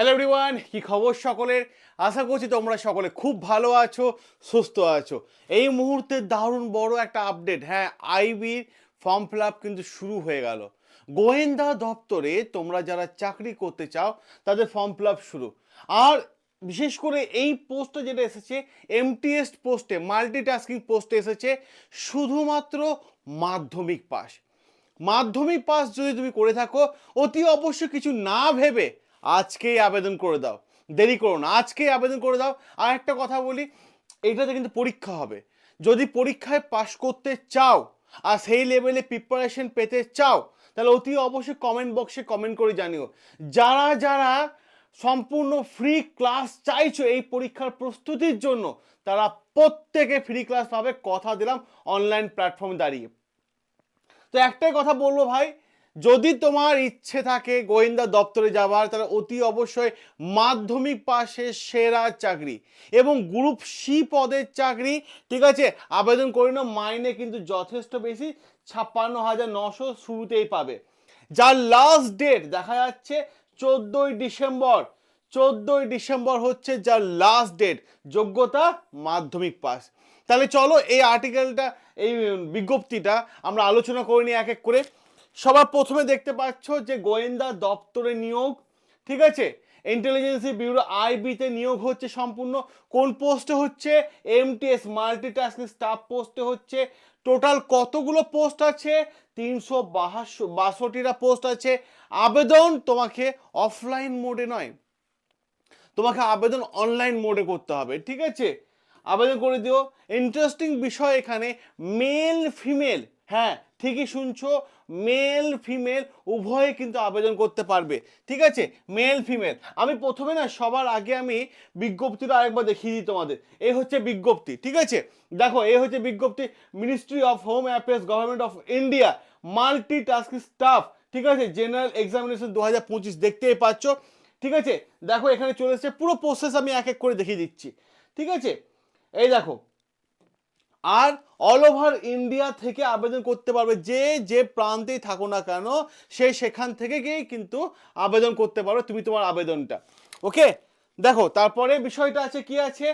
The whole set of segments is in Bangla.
হ্যালো এভরিওয়ান কি খবর সকলের? আশা করছি তোমরা সকলে খুব ভালো আছো, সুস্থ আছো। এই মুহূর্তে দারুণ বড় একটা আপডেট হ্যাঁ আইবির ফর্ম ফিল আপ কিন্তু শুরু হয়ে গেল। গোয়েন্দা দপ্তরে তোমরা যারা চাকরি করতে চাও, তাদের ফর্ম ফিল আপ শুরু। আর বিশেষ করে এই পোস্টটা যেটা এসেছে এমটিএস পোস্টে মাল্টিটাস্কিং পোস্টে এসেছে, শুধুমাত্র মাধ্যমিক পাস মাধ্যমিক পাস যদি তুমি করে থাকো, অতি অবশ্যই কিছু না ভেবে আজকেই আবেদন করে দাও। দেরি করো না, আজকেই আবেদন করে দাও। আর একটা কথা বলি, এটাতে কিন্তু পরীক্ষা হবে। যদি পরীক্ষায় পাশ করতে চাও আর সেই লেভেলে প্রিপারেশন পেতে চাও, তাহলে অতি অবশ্যই কমেন্ট বক্সে কমেন্ট করে জানিও। যারা যারা সম্পূর্ণ ফ্রি ক্লাস চাইছো এই পরীক্ষার প্রস্তুতির জন্য, তারা প্রত্যেকে ফ্রি ক্লাস পাবে। কথা দিলাম অনলাইন প্ল্যাটফর্মে দাঁড়িয়ে। তো একটাই কথা বলব ভাই যদি তোমার ইচ্ছে থাকে গোয়েন্দা দপ্তরে যাওয়ার তাহলে অতি অবশ্যই মাধ্যমিক পাশে সেরা চাকরি এবং গ্রুপ সি পদের চাকরি। ঠিক আছে, আবেদন করে নাও, মাইনে কিন্তু যথেষ্ট বেশি, ছাপ্পান্ন হাজার নশো শুরুতেই পাবে। যার লাস্ট ডেট দেখা যাচ্ছে চোদ্দোই ডিসেম্বর চোদ্দোই ডিসেম্বর হচ্ছে যার লাস্ট ডেট যোগ্যতা মাধ্যমিক পাস। তাহলে চলো এই আর্টিকেলটা এই বিজ্ঞপ্তিটা আমরা আলোচনা করে নিই এক এক করে। সবার প্রথমে দেখতে পাচ্ছ যে গোয়েন্দা দপ্তরে নিয়োগ, ঠিক আছে? ইন্টেলিজেন্সি ব্যুরো আইবিতে নিয়োগ হচ্ছে সম্পূর্ণ। কোন পোস্টে হচ্ছে? এমটিএস মাল্টিটাস্কিং স্টাফ পোস্টে হচ্ছে। টোটাল কতগুলো পোস্ট আছে? তিনশো বাহাশো, বাষট্টিটা পোস্ট আছে। আবেদন তোমাকে অফলাইন মোডে নয়। তোমাকে আবেদন অনলাইন মোডে করতে হবে, ঠিক আছে? আবেদন করে দিও। ইন্টারেস্টিং বিষয় এখানে মেল ফিমেল হ্যাঁ ঠিকই শুনছো মেল ফিমেল উভয়ে কিন্তু আবেদন করতে পারবে। ঠিক আছে? মেল ফিমেল আমি প্রথমে না, সবার আগে আমি বিজ্ঞপ্তিটা আরেকবার দেখিয়ে দিই তোমাদের। এই হচ্ছে বিজ্ঞপ্তি, ঠিক আছে? দেখো এই হচ্ছে বিজ্ঞপ্তি ministry of home affairs government of India multi task staff ঠিক আছে? জেনারেল এক্সামিনেশন দু হাজার পঁচিশ, দেখতেই পাচ্ছ। ঠিক আছে? দেখো, এখানে চলে এসেছে, পুরো প্রসেস আমি এক এক করে দেখিয়ে দিচ্ছি। ঠিক আছে? এই দেখো আর অল ওভার ইন্ডিয়া থেকে আবেদন করতে পারবে। যে যে প্রান্তেই থাকো না কেন, সে সেখান থেকে গিয়েই কিন্তু আবেদন করতে পারবে তুমি তোমার আবেদনটা। ওকে দেখো, তারপরে বিষয়টা আছে, কি আছে?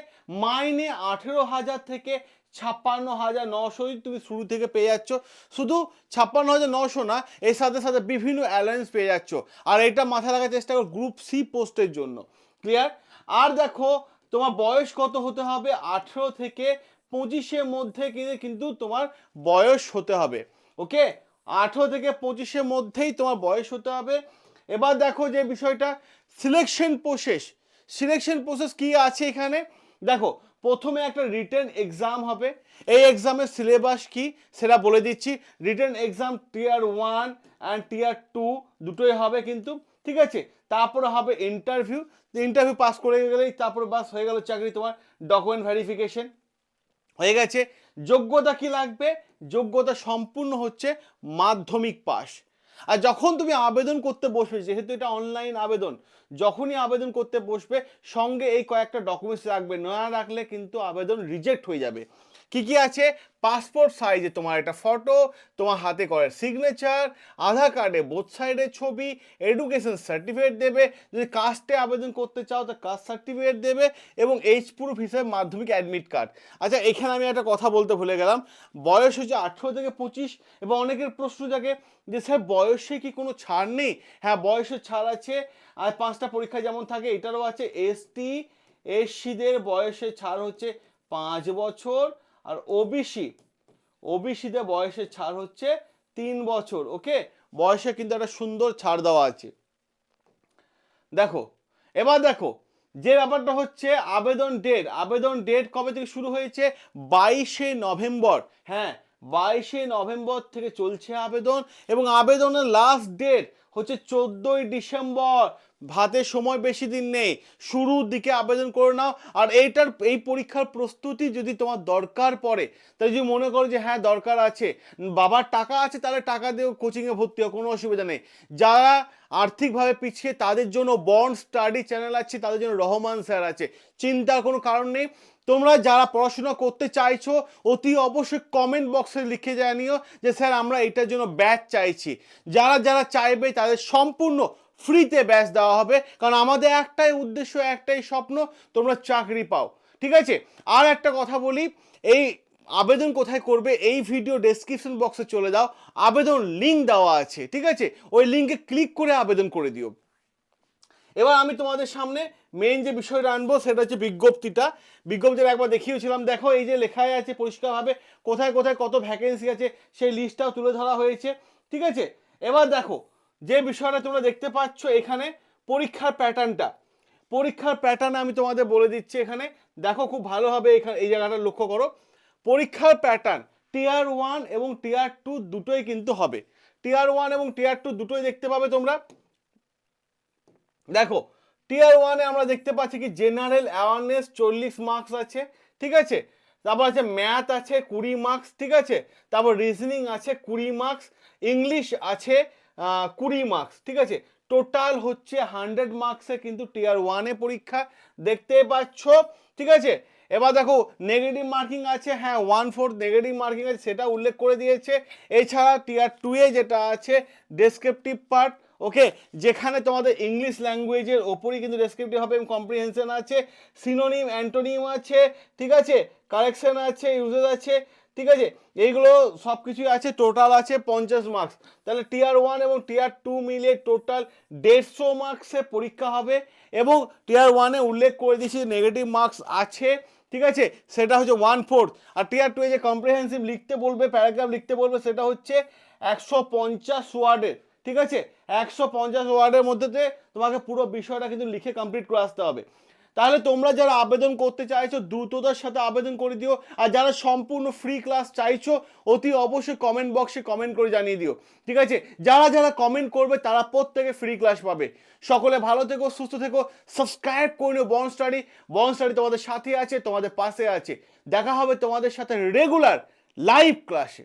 মাইনে আঠেরো হাজার থেকে ছাপ্পান্ন হাজার নশোই তুমি শুরু থেকে পেয়ে যাচ্ছ, শুধু ছাপ্পান্ন হাজার নশো না, এর সাথে সাথে বিভিন্ন অ্যালায়েন্স পেয়ে যাচ্ছ। আর এটা মাথায় রাখার চেষ্টা করো গ্রুপ সি পোস্টের জন্য। ক্লিয়ার আর দেখো, তোমার বয়স কত হতে হবে? আঠেরো থেকে পঁচিশের মধ্যে কিন্তু তোমার বয়স হতে হবে, ওকে? আঠেরো থেকে পঁচিশের মধ্যেই তোমার বয়স হতে হবে। এবার দেখো যে বিষয়টা সিলেকশন প্রসেস সিলেকশন প্রসেস কি আছে এখানে? দেখো, প্রথমে একটা রিটার্ন এক্সাম হবে। এই এক্সামের সিলেবাস কি? সেটা বলে দিচ্ছি। Written exam tier one and tier two দুটোই হবে কিন্তু, ঠিক আছে? তারপরে হবে ইন্টারভিউ ইন্টারভিউ পাস করে গেলেই তারপরে বাস হয়ে গেল চাকরি তোমার ডকুমেন্ট ভেরিফিকেশন হয়ে গেছে। যোগ্যতা কি লাগবে? যোগ্যতা সম্পূর্ণ হচ্ছে মাধ্যমিক পাস আর যখন তুমি আবেদন করতে বসবে, যেহেতু এটা অনলাইন আবেদন যখনই আবেদন করতে বসবে, সঙ্গে এই কয়েকটা ডকুমেন্টস রাখবে। না রাখলে কিন্তু আবেদন রিজেক্ট হয়ে যাবে। কি কি আছে? পাসপোর্ট সাইজে তোমার একটা ফটো তোমার হাতে করে সিগনেচার আধার কার্ডে বোথ সাইডের ছবি এডুকেশন সার্টিফিকেট দেবে। যদি কাস্টে আবেদন করতে চাও, তো কাস্ট সার্টিফিকেট দেবে এবং এইচ প্রুফ হিসেবে মাধ্যমিক অ্যাডমিট কার্ড আচ্ছা এখানে আমি একটা কথা বলতে ভুলে গেলাম। বয়স হচ্ছে আঠেরো থেকে পঁচিশ এবং অনেকের প্রশ্ন থাকে যে, স্যার, বয়সে কি কোনো ছাড় নেই? হ্যাঁ বয়সের ছাড় আছে। আর পাঁচটা পরীক্ষা যেমন থাকে, এটারও আছে এসটি এসসিদের বয়সে ছাড় হচ্ছে পাঁচ বছর আর ওবিসি ওবিসিদের বয়সের ছাড় হচ্ছে তিন বছর, ওকে? বয়সে কিন্তু একটা সুন্দর ছাড় দেওয়া আছে। দেখো, এবার দেখো, যে ব্যাপারটা হচ্ছে আবেদন ডেট আবেদন ডেট কবে থেকে শুরু হয়েছে? বাইশে নভেম্বর হ্যাঁ? বাইশে নভেম্বর থেকে চলছে আবেদন এবং আবেদনের লাস্ট ডেট হচ্ছে চোদ্দোই ডিসেম্বর। ভাতে সময় বেশি দিন নেই। শুরুর দিকে আবেদন করে নাও। আর এইটার, এই পরীক্ষার প্রস্তুতি যদি তোমার দরকার পড়ে তাই যদি মনে করো যে হ্যাঁ দরকার আছে, বাবার টাকা আছে, তাহলে টাকা দিয়েও কোচিংয়ে ভর্তি হও, কোনো অসুবিধা নেই। যারা আর্থিকভাবে পিছিয়ে, তাদের জন্য বন্ড স্টাডি চ্যানেল আছে, তাদের জন্য রহমান স্যার আছে। চিন্তার কোনো কারণ নেই। তোমরা যারা পড়াশোনা করতে চাইছো, অতি অবশ্যই কমেন্ট বক্সে লিখে জানিও যে, স্যার, আমরা এটার জন্য ব্যাচ চাইছি। যারা যারা চাইবে, তাদের সম্পূর্ণ ফ্রিতে ব্যাচ দেওয়া হবে। কারণ আমাদের একটাই উদ্দেশ্য, একটাই স্বপ্ন, তোমরা চাকরি পাও। ঠিক আছে? আর একটা কথা বলি, এই আবেদন কোথায় করবে, এই ভিডিও ডেসক্রিপশন বক্সে চলে যাও। আবেদন লিঙ্ক দেওয়া আছে, ঠিক আছে? ওই লিঙ্কে ক্লিক করে আবেদন করে দিও। এবার আমি তোমাদের সামনে মেইন যে বিষয়টা আনব সেটা হচ্ছে বিজ্ঞপ্তিটা। বিজ্ঞপ্তিটা একবার দেখিয়েছিলাম, দেখো এই যে লেখাই আছে পরিষ্কারভাবে, কোথায় কোথায় কত ভ্যাকেন্সি আছে সেই লিস্টটাও তুলে ধরা হয়েছে, ঠিক আছে? এবার দেখো, যে বিষয়টা তোমরা দেখতে পাচ্ছ এখানে পরীক্ষার প্যাটার্নটা পরীক্ষার প্যাটার্ন আমি তোমাদের বলে দিচ্ছি এখানে। দেখো খুব ভালোভাবে এখানে, এই জায়গাটা লক্ষ্য করো। পরীক্ষার প্যাটার্ন টিয়ার ওয়ান এবং টিয়ার টু দুটোই কিন্তু হবে। টিয়ার ওয়ান এবং টিয়ার টু দুটোই দেখতে পাবে তোমরা। দেখো টিয়ার ওয়ানে আমরা দেখতে পাচ্ছি কি জেনারেল অ্যাওয়ারনেস চল্লিশ মার্কস আছে, ঠিক আছে? তারপর আছে ম্যাথ আছে কুড়ি মার্কস ঠিক আছে? তারপর রিজনিং আছে কুড়ি মার্কস ইংলিশ আছে কুড়ি মার্কস ঠিক আছে? টোটাল হচ্ছে হান্ড্রেড মার্কসে কিন্তু টিয়ার ওয়ানে পরীক্ষা, দেখতে পাচ্ছ, ঠিক আছে? এবার দেখো নেগেটিভ মার্কিং আছে হ্যাঁ ওয়ান ফোর্থ নেগেটিভ মার্কিং আছে, সেটা উল্লেখ করে দিয়েছে। এছাড়া টিয়ার টু এ যেটা আছে ডেসক্রিপটিভ পার্ট ওকে, যেখানে তোমাদের ইংলিশ ল্যাঙ্গুয়েজের ওপরই কিন্তু ডেসক্রিপটিভ হবে এবং কম্প্রিহেনশন আছে সিনোনিম অ্যান্টোনিম আছে, ঠিক আছে? কারেকশন আছে ইউজেস আছে, ঠিক আছে? এইগুলো সব কিছুই আছে টোটাল আছে পঞ্চাশ মার্কস তাহলে টিয়ার ওয়ান এবং টিয়ার টু মিলিয়ে টোটাল দেড়শো মার্কসে পরীক্ষা হবে এবং টিয়ার ওয়ানে উল্লেখ করে দিয়েছি নেগেটিভ মার্কস আছে, ঠিক আছে? সেটা হচ্ছে ওয়ান ফোর্থ আর টিয়ার টু যে কম্প্রিহেন্সিভ লিখতে বলবে প্যারাগ্রাফ লিখতে বলবে, সেটা হচ্ছে একশো পঞ্চাশ ওয়ার্ডের ঠিক আছে? একশো পঞ্চাশ ওয়ার্ডের মধ্যেতে তোমাকে পুরো বিষয়টা কিন্তু লিখে কমপ্লিট করে আসতে হবে। তাহলে তোমরা যারা আবেদন করতে চাইছো, দ্রুততার সাথে আবেদন করে দিও। আর যারা সম্পূর্ণ ফ্রি ক্লাস চাইছো, অতি অবশ্যই কমেন্ট বক্সে কমেন্ট করে জানিয়ে দিও। ঠিক আছে? যারা যারা কমেন্ট করবে, তারা প্রত্যেকে ফ্রি ক্লাস পাবে। সকলে ভালো থেকো, সুস্থ থেকো। সাবস্ক্রাইব করে নিও বন স্টাডি বন স্টাডি তোমাদের সাথে আছে, তোমাদের পাশে আছে। দেখা হবে তোমাদের সাথে রেগুলার লাইভ ক্লাসে